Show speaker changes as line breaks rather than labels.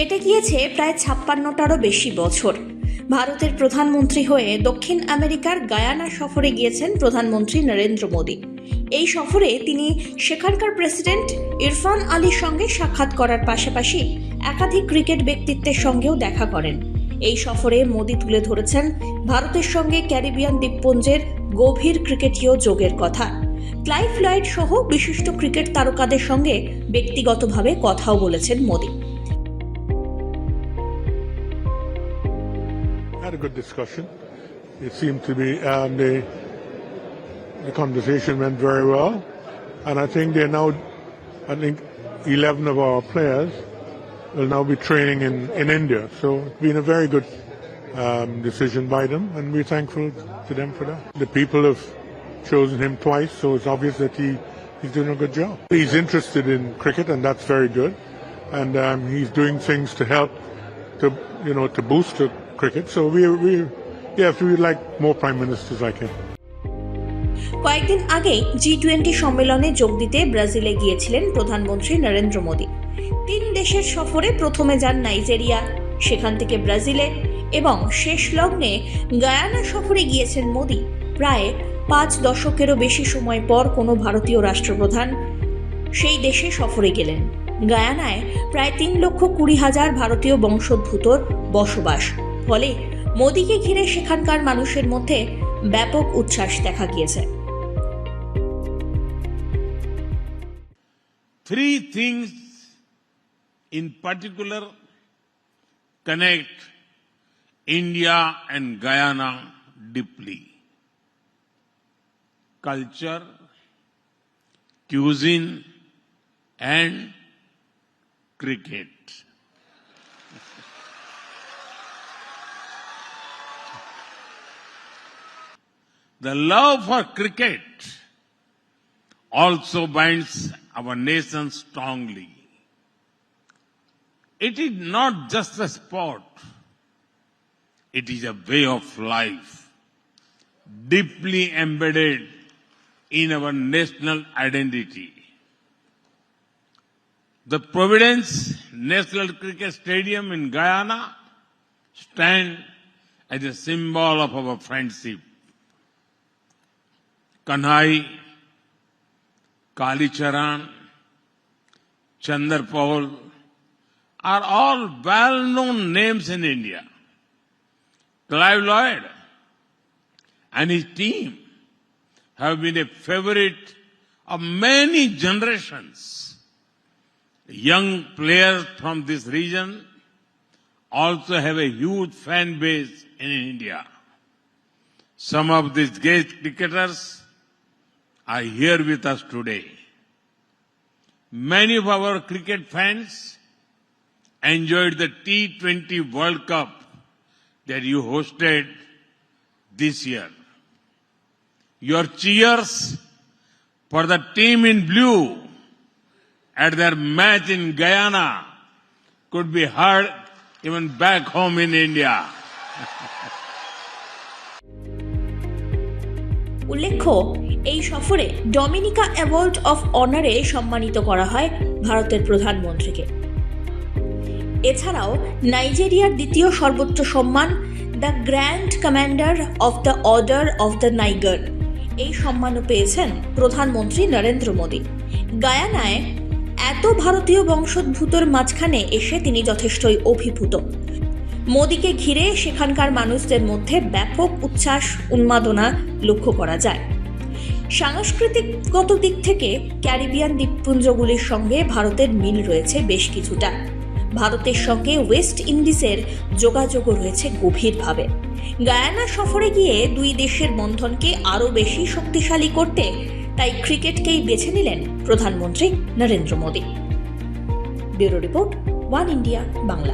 কেটে গিয়েছে প্রায় ছাপ্পান্নটারও বেশি বছর। ভারতের প্রধানমন্ত্রী হয়ে দক্ষিণ আমেরিকার গায়ানা সফরে গিয়েছেন প্রধানমন্ত্রী নরেন্দ্র মোদী। এই সফরে তিনি সেখানকার প্রেসিডেন্ট ইরফান আলীর সঙ্গে সাক্ষাৎ করার পাশাপাশি একাধিক ক্রিকেট ব্যক্তিত্বের সঙ্গেও দেখা করেন। এই সফরে মোদী তুলে ধরেছেন ভারতের সঙ্গে ক্যারিবিয়ান দ্বীপপুঞ্জের গভীর ক্রিকেটীয় যোগের কথা। ক্লাইভ লয়েড সহ বিশিষ্ট ক্রিকেট তারকাদের সঙ্গে ব্যক্তিগতভাবে কথাও বলেছেন Modi.
Had a good discussion. It seemed to be um, the the conversation went very well, and I think they're now. I think 11 of our players will now be training in, in India. So it's been a very good um, decision by them, and we're thankful to them for that. The people have chosen him twice, so it's obvious that he, he's doing a good job. He's interested in cricket, and that's very good. And um, he's doing things to help to you know to boost the cricket. So we we yes we like more prime ministers like him.
কয়েকদিন আগেই জি twenty সম্মেলনে যোগ দিতে ব্রাজিলে গিয়েছিলেন প্রধানমন্ত্রী নরেন্দ্র মোদী তিন দেশের সফরে প্রথমে যান নাইজেরিয়া, সেখান থেকে ব্রাজিলে এবং শেষ লগ্নে গায়ানা সফরে গিয়েছেন মোদী প্রায় পাঁচ দশকেরও বেশি সময় পর কোনো ভারতীয় রাষ্ট্রপ্রধান সেই দেশে সফরে গেলেন গায়ানায় প্রায় তিন লক্ষ কুড়ি হাজার ভারতীয় বংশোদ্ভূতর বসবাস ফলে মোদীকে ঘিরে সেখানকার মানুষের মধ্যে ব্যাপক উচ্ছ্বাস দেখা গিয়েছে
three things in particular connect India and Guyana deeply. Culture, cuisine, and cricket. The love for cricket also binds our nation strongly. It is not just a sport, it is a way of life, deeply embedded in our national identity. The Providence National Cricket Stadium in Guyana stands as a symbol of our friendship. Kanhai Kalicharan, Chandar Paul are all well-known names in India. Clive Lloyd and his team have been a favorite of many generations. Young players from this region also have a huge fan base in India. Some of these great cricketers are here with us today. Many of our cricket fans enjoyed the T20 World Cup that you hosted this year. Your cheers for the team in blue at their match in Guyana could be heard even back home in India.
উল্লেখ্য, এই সফরে Dominica award of অনারে সম্মানিত করা হয় ভারতের প্রধানমন্ত্রীকে। এছাড়াও নাইজেরিয়ার দ্বিতীয় সর্বোচ্চ সম্মান, the grand commander of the order of the Niger. এই সম্মানও পেয়েছেন প্রধানমন্ত্রী নরেন্দ্র মোদী। গায়ানায় এত ভারতীয় বংশোদ্ভূতর মাঝখানে এসে তিনি যথেষ্টই অভিভূত। মোদীকে ঘিরে সেখানকার মানুষদের মধ্যে ব্যাপক উচ্ছ্বাস, উন্মাদনা লক্ষ্য করা যায়। সাংস্কৃতিকগত দিক থেকে ক্যারিবিয়ান দ্বীপপুঞ্জগুলির সঙ্গে ভারতের মিল রয়েছে বেশ কিছুটা। ভারতের সঙ্গে ওয়েস্ট ইন্ডিজের যোগাযোগও রয়েছে গভীরভাবে। গায়ানা সফরে গিয়ে দুই দেশের বন্ধনকে আরও বেশি শক্তিশালী করতে তাই ক্রিকেটকেই বেছে নিলেন প্রধানমন্ত্রী Narendra Modi. Bureau report, One India, Bangla.